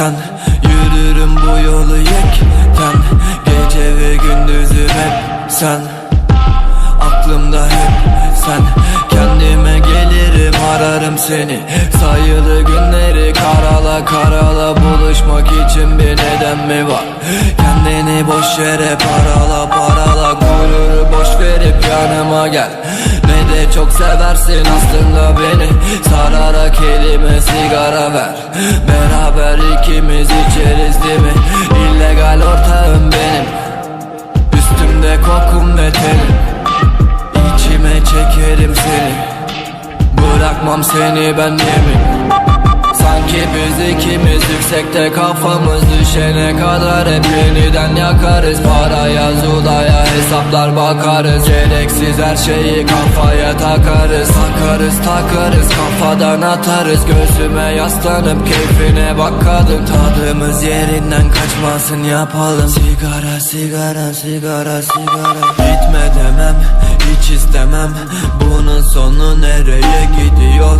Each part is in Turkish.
hepten Yürürüm bu yolu yekten. Gece ve gündüzüm hep sen. Aklımda hep sen. Kendime gelirim ararım seni. Sayılı günleri karala karala Buluşmak için bir neden mi var? Kendini boş yere parala parala Gururu boş verip yanıma gel de çok seversin aslında beni. Sararak elime sigara ver. Beraber ikimiz içeriz değil mi? İllegal ortağım benim. Üstümde kokum ve tenim. İçime çekerim seni. Bırakmam seni ben yemin Sanki biz ikimiz yüksekte kafamız düşene kadar Hep yeniden yakarız. Paraya zulaya hesaplar bakarız. Gereksiz her şeyi kafaya takarız. Takarız takarız kafadan atarız. Gözüme yaslanıp keyfine bak Tadımız yerinden kaçmasın yapalım. Sigara sigara sigara sigara. Gitme demem hiç istemem. Bunun sonu nereye gidiyor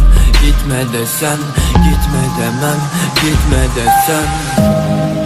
desen Gitme demem Gitme desen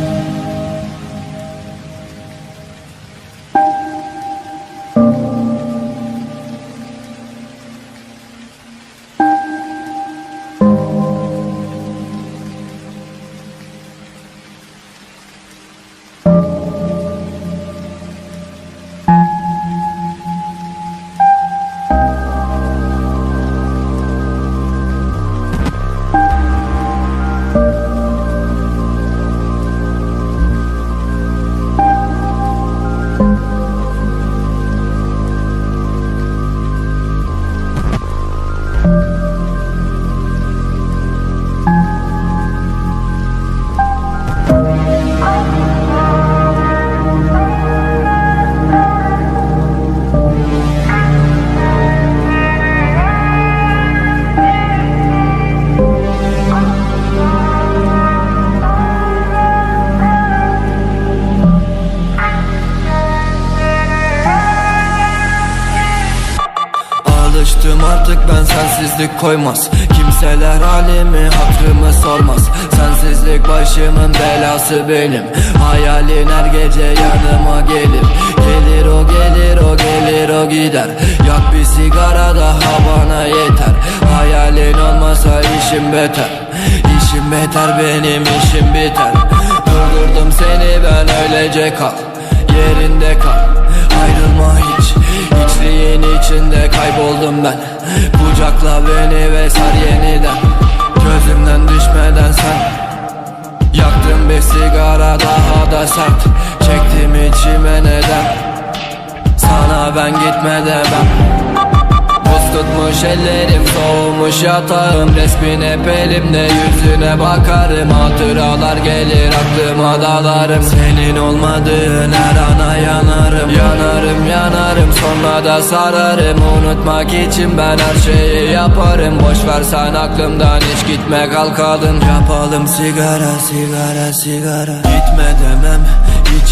Alıştım artık ben sensizlik koymaz. Kimseler halimi hakkımı sormaz. Sensizlik başımın belası benim. Hayalin her gece yanıma gelir. Gelir o gelir o gelir o gider. Yak bir sigara daha bana yeter. Hayalin olmasa işim beter. İşim beter benim işim biter. Durdurdum seni ben öylece kal. Yerinde kal Ayrılma hiç. İçliğin içinde kayboldum ben. Kucakla beni ve sar yeniden. Gözümden düşmeden sen. Yaktım bir sigara daha da sert. Çektim içime neden? Sana ben gitme demem Ellerim Soğumuş yatağım. Resmin hep elimde Yüzüne bakarım. Hatıralar gelir aklıma dalarım. Senin olmadığın her ana yanarım. Yanarım yanarım sonra da sararım. Unutmak için ben her şeyi yaparım. Boş ver sen aklımdan hiç gitme kalkalım Yapalım sigara sigara sigara. Gitme demem